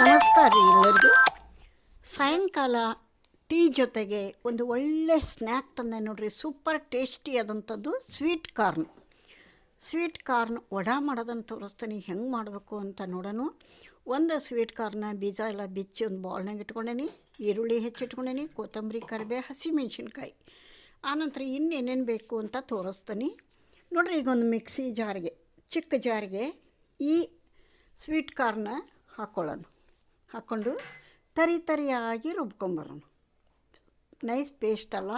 ನಮಸ್ಕಾರ ಎಲ್ಲರಿಗೂ. ಸಾಯಂಕಾಲ ಟೀ ಜೊತೆಗೆ ಒಂದು ಒಳ್ಳೆ ಸ್ನ್ಯಾಕ್ ತಂದೆ ನೋಡ್ರಿ, super tasty ಆದಂಥದ್ದು sweet corn. Sweet corn vada ಮಾಡೋದನ್ನು ತೋರಿಸ್ತೀನಿ, ಹೆಂಗೆ ಮಾಡಬೇಕು ಅಂತ ನೋಡೋಣ. ಒಂದು ಸ್ವೀಟ್ ಕಾರ್ನ ಬೀಜ ಎಲ್ಲ ಬಿಚ್ಚಿ ಒಂದು ಬಾಳ್ನಾಗ ಇಟ್ಕೊಂಡೇನಿ, ಈರುಳ್ಳಿ ಹೆಚ್ಚಿಟ್ಕೊಂಡೇನಿ, ಕೊತ್ತಂಬರಿ, ಕರಿಬೇ, ಹಸಿಮೆಣ್ಸಿನ್ಕಾಯಿ. ಆನಂತರ ಇನ್ನೇನೇನು ಬೇಕು ಅಂತ ತೋರಿಸ್ತೀನಿ. ನೋಡ್ರಿ ಈಗ ಒಂದು ಮಿಕ್ಸಿ ಜಾರಿಗೆ, ಚಿಕ್ಕ ಜಾರಿಗೆ ಈ ಸ್ವೀಟ್ ಕಾರ್ನ ಹಾಕ್ಕೊಳ್ಳೋಣ ಹಾಕ್ಕೊಂಡು ತರಿ ತರಿಯಾಗಿ ರುಬ್ಕೊಂಬರೋಣ. ನೈಸ್ ಪೇಸ್ಟ್ ಅಲ್ಲ,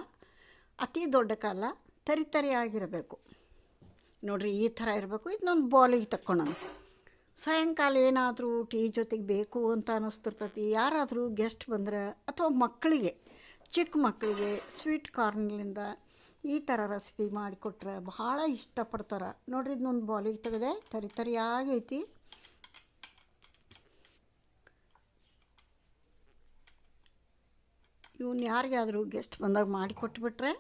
ಅತಿ ದೊಡ್ಡ ಕಾಲ ತರಿ ತರಿಯಾಗಿರಬೇಕು ನೋಡಿರಿ ಈ ಥರ ಇರಬೇಕು ಇದನ್ನೊಂದು ಬಾಲಿಗೆ ತಕ್ಕೊಳ್ಳೋಣ ಸಾಯಂಕಾಲ ಏನಾದರೂ ಟೀ ಜೊತೆಗೆ ಬೇಕು ಅಂತ ಅನ್ನಿಸ್ತಿರ್ತೈತಿ ಯಾರಾದರೂ ಗೆಸ್ಟ್ ಬಂದ್ರೆ ಅಥವಾ ಮಕ್ಕಳಿಗೆ, ಚಿಕ್ಕ ಮಕ್ಕಳಿಗೆ, ಸ್ವೀಟ್ ಕಾರ್ನ್ಲಿಂದ ಈ ಥರ ರೆಸಿಪಿ ಮಾಡಿಕೊಟ್ರೆ ಬಹಳ ಇಷ್ಟಪಡ್ತಾರೆ. ನೋಡಿರಿ ಇದನ್ನೊಂದು ಬಾಲಿಗೆ ತೆಗೆದೆ, ತರಿ ತರಿಯಾಗೈತಿ. ಇವನ್ನ ಯಾರಿಗಾದರೂ ಗೆಸ್ಟ್ ಬಂದಾಗ ಮಾಡಿ ಕೊಟ್ಬಿಟ್ರೆ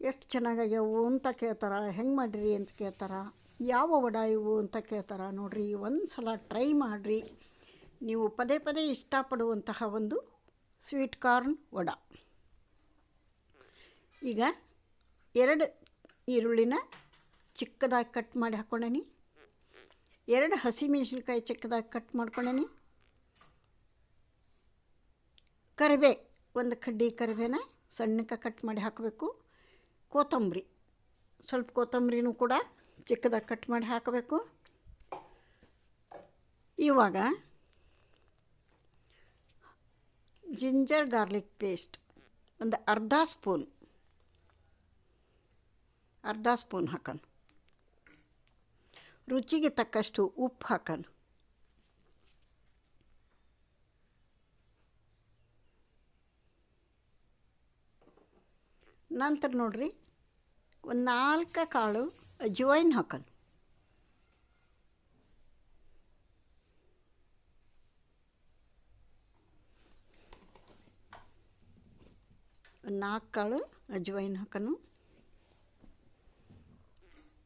ಎಷ್ಟು ಚೆನ್ನಾಗಾಗ್ಯಾವು ಅಂತ ಕೇಳ್ತಾರೆ, ಹೆಂಗೆ ಮಾಡಿರಿ ಅಂತ ಕೇಳ್ತಾರೆ, ಯಾವ ವಡ ಇವು ಅಂತ ಕೇಳ್ತಾರೆ ನೋಡಿರಿ ಒಂದು ಸಲ ಟ್ರೈ ಮಾಡಿರಿ. ನೀವು ಪದೇ ಪದೇ ಇಷ್ಟಪಡುವಂತಹ ಒಂದು ಸ್ವೀಟ್ ಕಾರ್ನ್ ವಡ. ಈಗ ಎರಡು ಈರುಳ್ಳಿನ ಚಿಕ್ಕದಾಗಿ ಕಟ್ ಮಾಡಿ ಹಾಕ್ಕೊಂಡೇನಿ ಎರಡು ಹಸಿಮೆಣಸಿನ್ಕಾಯಿ ಚಿಕ್ಕದಾಗಿ ಕಟ್ ಮಾಡ್ಕೊಂಡೇನಿ. ಕರಿಬೇ ಒಂದು ಕಡ್ಡಿ ಕರಿಬೇನ ಸಣ್ಣಕ್ಕೆ ಕಟ್ ಮಾಡಿ ಹಾಕಬೇಕು. ಕೊತ್ತಂಬರಿ, ಸ್ವಲ್ಪ ಕೊತ್ತಂಬರಿನೂ ಕೂಡ ಚಿಕ್ಕದಾಗಿ ಕಟ್ ಮಾಡಿ ಹಾಕಬೇಕು. ಇವಾಗ ಜಿಂಜರ್ ಗಾರ್ಲಿಕ್ ಪೇಸ್ಟ್ ಒಂದು ಅರ್ಧ ಸ್ಪೂನ್ ಅರ್ಧ ಸ್ಪೂನ್ ಹಾಕೋಣ. ರುಚಿಗೆ ತಕ್ಕಷ್ಟು ಉಪ್ಪು ಹಾಕೋಣ. ನಂತರ ನೋಡ್ರಿ, ಒಂದು ನಾಲ್ಕು ಕಾಳು ಅಜ್ವೈನ್ ಹಾಕೋಣ ಒಂದು ನಾಲ್ಕು ಕಾಳು ಅಜ್ವೈನ್ ಹಾಕೋಣ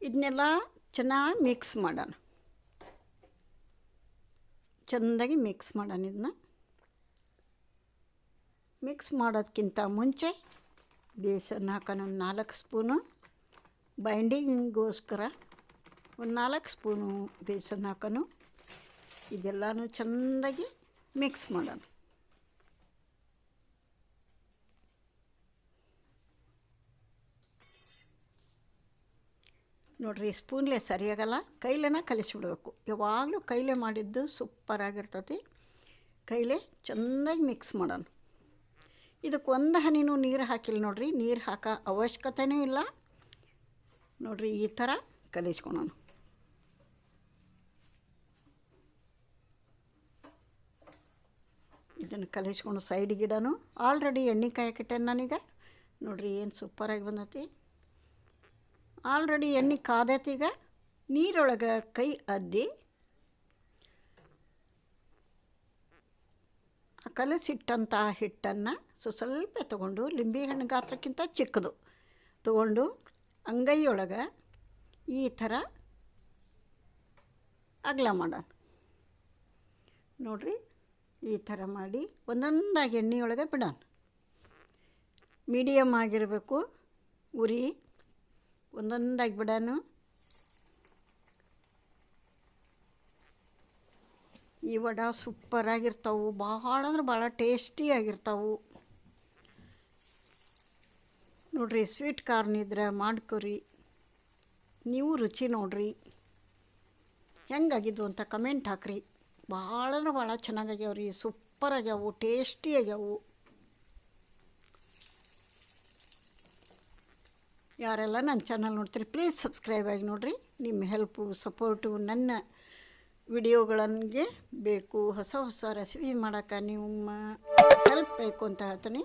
ಇದನ್ನೆಲ್ಲ ಚೆನ್ನಾಗಿ ಮಿಕ್ಸ್ ಮಾಡೋಣ. ಚೆಂದಾಗಿ ಮಿಕ್ಸ್ ಮಾಡೋಣ ಇದನ್ನ ಮಿಕ್ಸ್ ಮಾಡೋದಕ್ಕಿಂತ ಮುಂಚೆ ಬೇಸನ್ ಹಾಕೋಣ ಒಂದು ನಾಲ್ಕು ಸ್ಪೂನು ಬೈಂಡಿಂಗ್ಗೋಸ್ಕರ ಒಂದು ನಾಲ್ಕು ಸ್ಪೂನು ಬೇಸನ್ ಹಾಕೋಣ. ಇದೆಲ್ಲನೂ ಚೆಂದಾಗಿ ಮಿಕ್ಸ್ ಮಾಡೋಣ. ನೋಡ್ರಿ ಸ್ಪೂನ್ಲೆ ಸರಿಯಾಗಲ್ಲ. ಕೈಲೇನ ಕಲಿಸಿಬಿಡ್ಬೇಕು. ಯಾವಾಗಲೂ ಕೈಲೇ ಮಾಡಿದ್ದು ಸೂಪರಾಗಿರ್ತತಿ. ಕೈಲೇ ಚೆಂದಾಗಿ ಮಿಕ್ಸ್ ಮಾಡೋಣ. ಇದಕ್ಕೆ ಒಂದು ಹನಿನೂ ನೀರು ಹಾಕಿಲ್ಲ ನೋಡ್ರಿ. ನೀರು ಹಾಕೋ ಅವಶ್ಯಕತೆಯೂ ಇಲ್ಲ. ನೋಡ್ರಿ ಈ ಥರ ಕಲಿಸ್ಕೊಳೋಣ. ಇದನ್ನು ಕಲಿಸ್ಕೊಂಡು ಸೈಡ್ ಗಿಡನು, ಆಲ್ರೆಡಿ ಎಣ್ಣೆ ಕಾಯಕ್ಕಿಟ್ಟೆ ನಾನೀಗ. ನೋಡ್ರಿ ಏನು ಸೂಪರಾಗಿ ಬಂದೈತಿ. ಆಲ್ರೆಡಿ ಎಣ್ಣೆ ಕಾದೈತಿ ಈಗ. ನೀರೊಳಗೆ ಕೈ ಅದ್ದಿ ಆ ಕಲಸಿಟ್ಟಂಥ ಹಿಟ್ಟನ್ನು ಸೊ ಸ್ವಲ್ಪ ಲಿಂಬೆ ಲಿಂಬೆಹಣ್ಣು ಗಾತ್ರಕ್ಕಿಂತ ಚಿಕ್ಕದು. ತಗೊಂಡು ಅಂಗೈಯೊಳಗೆ ಈ ಥರ ಅಗಲ ಮಾಡೋಣ. ನೋಡಿರಿ, ಈ ಥರ ಮಾಡಿ ಒಂದೊಂದಾಗಿ ಎಣ್ಣೆಯೊಳಗೆ ಬಿಡೋಣ. ಮೀಡಿಯಮ್ ಆಗಿರಬೇಕು, ಉರಿ, ಒಂದೊಂದಾಗಿ ಬಿಡೋಣ. ಈ ವಡ ಸೂಪರಾಗಿರ್ತಾವೆ ಭಾಳ ಅಂದ್ರೆ ಭಾಳ ಟೇಸ್ಟಿಯಾಗಿರ್ತಾವೆ ನೋಡ್ರಿ ಸ್ವೀಟ್ ಕಾರ್ನ್ ಇದ್ರೆ ಮಾಡ್ಕೊರಿ. ನೀವು ರುಚಿ ನೋಡ್ರಿ. ಹೆಂಗಾಗಿದ್ದು ಅಂತ ಕಮೆಂಟ್ ಹಾಕ್ರಿ. ಭಾಳ ಅಂದ್ರೆ ಭಾಳ ಚೆನ್ನಾಗಾಗ್ಯಾವ ರೀ ಸೂಪರ್ ಆಗ್ಯಾವು ಟೇಸ್ಟಿ ಆಗ್ಯಾವು. ಯಾರೆಲ್ಲ ನನ್ನ ಚಾನಲ್ ನೋಡ್ತೀರಿ ಪ್ಲೀಸ್ ಸಬ್ಸ್ಕ್ರೈಬ್ ಆಗಿ ನೋಡಿರಿ. ನಿಮ್ಮ ಹೆಲ್ಪು ಸಪೋರ್ಟು ನನ್ನ ವಿಡಿಯೋಗಳಿಗೆ ಬೇಕು, ಹೊಸ ಹೊಸ ರೆಸಿಪಿ ಮಾಡೋಕ್ಕೆ ನಿಮ್ಮ ಹೆಲ್ಪ್ ಬೇಕು ಅಂತ ಹೇಳ್ತೀನಿ.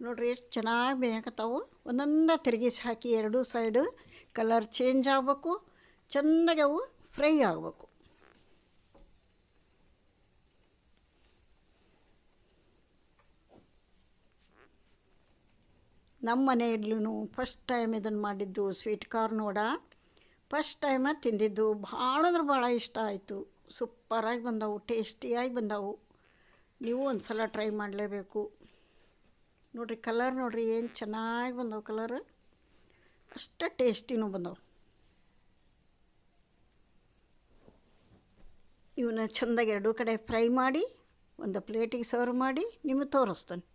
ನೋಡ್ರಿ ಎಷ್ಟು ಚೆನ್ನಾಗಿ ಬೇಯಕತ್ತಾವು. ಒಂದೊಂದು ತಿರುಗಿಸಿ ಹಾಕಿ ಎರಡೂ ಸೈಡು ಕಲರ್ ಚೇಂಜ್ ಆಗಬೇಕು ಚೆನ್ನಾಗಿ ಅವು ಫ್ರೈ ಆಗಬೇಕು. ನಮ್ಮ ಮನೆಯಲ್ಲೂ ಫಸ್ಟ್ ಟೈಮ್ ಇದನ್ನು ಮಾಡಿದ್ದು sweet corn vada. First time ತಿಂದಿದ್ದು, ಭಾಳ ಅಂದ್ರೆ ಭಾಳ ಇಷ್ಟ ಆಯಿತು. ಸೂಪರಾಗಿ ಬಂದವು ಟೇಸ್ಟಿಯಾಗಿ ಬಂದವು. ನೀವು ಒಂದು ಸಲ ಟ್ರೈ ಮಾಡಲೇಬೇಕು. ನೋಡಿರಿ ಕಲರ್ ನೋಡಿರಿ, ಏನು ಚೆನ್ನಾಗಿ ಬಂದವು ಕಲರ್ ಅಷ್ಟು ಟೇಸ್ಟಿನೂ ಬಂದವು. ಇವನ್ನ ಚೆಂದಾಗಿ ಎರಡೂ ಕಡೆ ಫ್ರೈ ಮಾಡಿ, ಒಂದು ಪ್ಲೇಟಿಗೆ ಸರ್ವ್ ಮಾಡಿ, ನಿಮಗೆ ತೋರಿಸ್ತೇನೆ.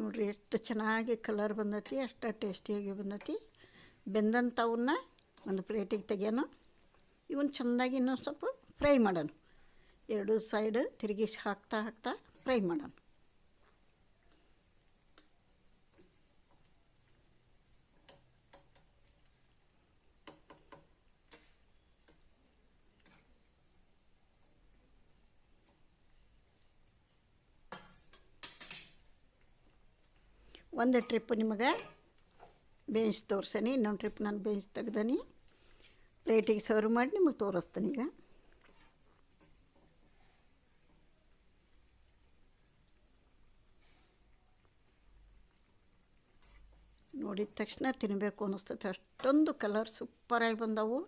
ನೋಡಿರಿ ಎಷ್ಟು ಚೆನ್ನಾಗಿ ಕಲರ್ ಬಂದೈತಿ, ಅಷ್ಟು ಟೇಸ್ಟಿಯಾಗಿ ಬಂದೈತಿ. ಬೆಂದಂಥವನ್ನ ಒಂದು ಪ್ಲೇಟಿಗೆ ತೆಗಿಯೋಣ. ಇವನ್ನ ಚೆಂದಾಗಿ ಇನ್ನೊಂದು ಸ್ವಲ್ಪ ಫ್ರೈ ಮಾಡೋಣ. ಎರಡು ಸೈಡ್ ತಿರುಗಿಸಿ ಹಾಕ್ತಾ ಹಾಕ್ತಾ ಫ್ರೈ ಮಾಡೋಣ. ಒಂದು ಟ್ರಿಪ್ ನಿಮಗೆ ಬೇಂಚ್ ತೋರ್ಸೇನಿ, ಇನ್ನೊಂದು ಟ್ರಿಪ್ ನಾನು ಬೇಂಚ್ ತೆಗ್ದೀನಿ. ಪ್ಲೇಟಿಗೆ ಸರ್ವ್ ಮಾಡಿ ನಿಮಗೆ ತೋರಿಸ್ತೀನಿ ಈಗ. ನೋಡಿದ ತಕ್ಷಣ ತಿನ್ನಬೇಕು ಅನ್ನಿಸ್ತೈತೆ ಅಷ್ಟೊಂದು ಕಲರ್ ಸೂಪರಾಗಿ ಬಂದವು.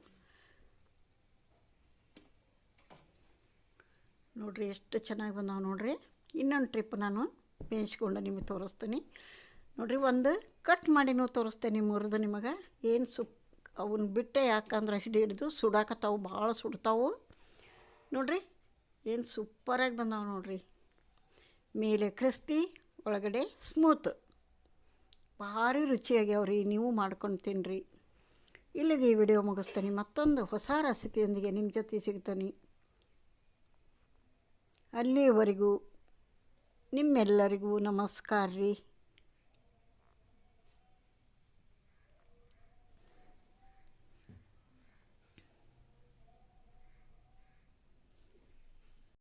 ನೋಡಿರಿ ಎಷ್ಟು ಚೆನ್ನಾಗಿ ಬಂದವು ನೋಡಿರಿ. ಇನ್ನೊಂದು ಟ್ರಿಪ್ ನಾನು ಬೇಯಿಸ್ಕೊಂಡು ನಿಮಗೆ ತೋರಿಸ್ತೀನಿ. ನೋಡಿರಿ, ಒಂದು ಕಟ್ ಮಾಡಿನೂ ತೋರಿಸ್ತೇನೆ ಮುರಿದು ನಿಮಗೆ. ಏನು ಸುಪ್ ಅವನ್ನ ಬಿಟ್ಟೆ ಯಾಕಂದ್ರೆ ಹಿಡಿ ಹಿಡಿದು ಸುಡಾಕತ್ತಾವು, ಭಾಳ ಸುಡ್ತಾವು. ನೋಡಿರಿ, ಏನು ಸೂಪರಾಗಿ ಬಂದಾವೆ ನೋಡಿರಿ. ಮೇಲೆ ಕ್ರಿಸ್ಪಿ ಒಳಗಡೆ ಸ್ಮೂತ್ ಭಾರಿ ರುಚಿಯಾಗ್ಯಾವ್ರಿ, ನೀವು ಮಾಡ್ಕೊಂಡು ತಿನ್ನಿರಿ ಇಲ್ಲಿಗೆ ಈ ವಿಡಿಯೋ ಮುಗಿಸ್ತೇನೆ. ಮತ್ತೊಂದು ಹೊಸ ರೆಸಿಪಿಯೊಂದಿಗೆ ನಿಮ್ಮ ಜೊತೆ ಸಿಗ್ತೀನಿ. ಅಲ್ಲಿಯವರೆಗೂ ನಿಮ್ಮೆಲ್ಲರಿಗೂ ನಮಸ್ಕಾರ ರೀ